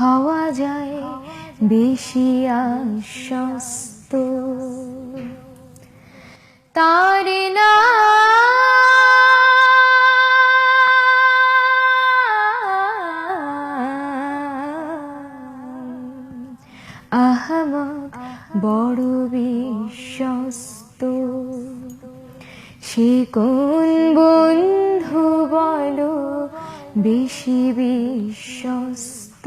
হওয়া যায়, বেশি আশ্বস্ত। তার না আহমদ বড় বিশ্বস্ত। সে কোন বন্ধু বলো বেশি বিশ্বস্ত।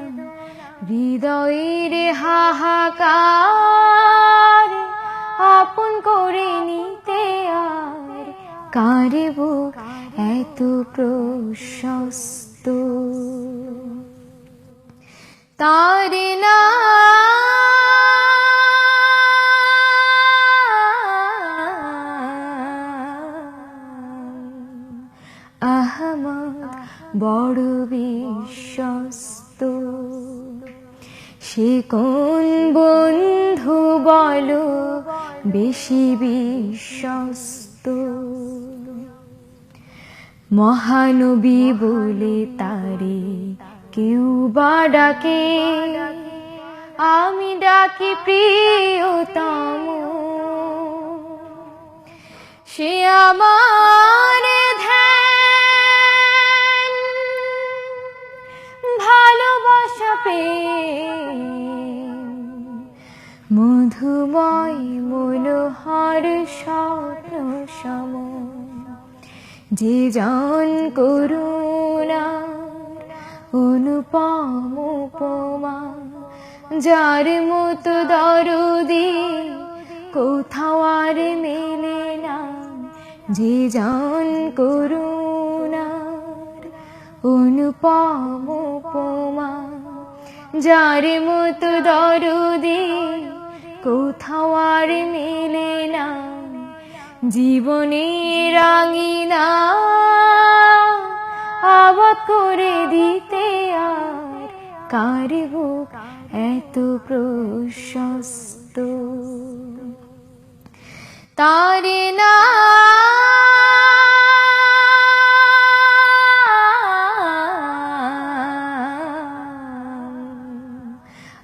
হৃদয়ের হাহাকার আপন করে নিতে আর কারে বুক এত প্রশস্ত? তার না বড় বিশ্বস্ত। সে কোন বন্ধু বলো বেশি বিশ্বস্ত। মহানবী বলে তারে কেউ বা ডাকে। আমি ডাকি প্রিয়তম। সে আমার মধুময় মনোহর স্বপ্ন সম যে জন করুণা অনুপম উপমা, যার মতো দরদি কোথাও আর মেলে না। যে জন করুণার অনুপম উপমা, যার মতো দরদি কোথাও আর মেলে না জীবনে রাঙিনা আবাদ করে দিতে আর কার এত প্রশস্ত? তারে না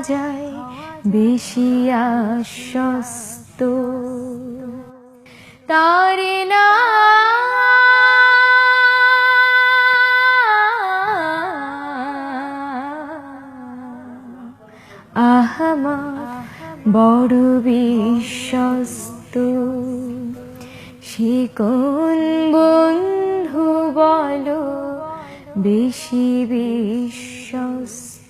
যায় বেশি আশ্বস্ত। তার না আহমদ বড় বিশ্বস্ত। সে কোন বন্ধু বলো বেশি বিশ্বস্ত।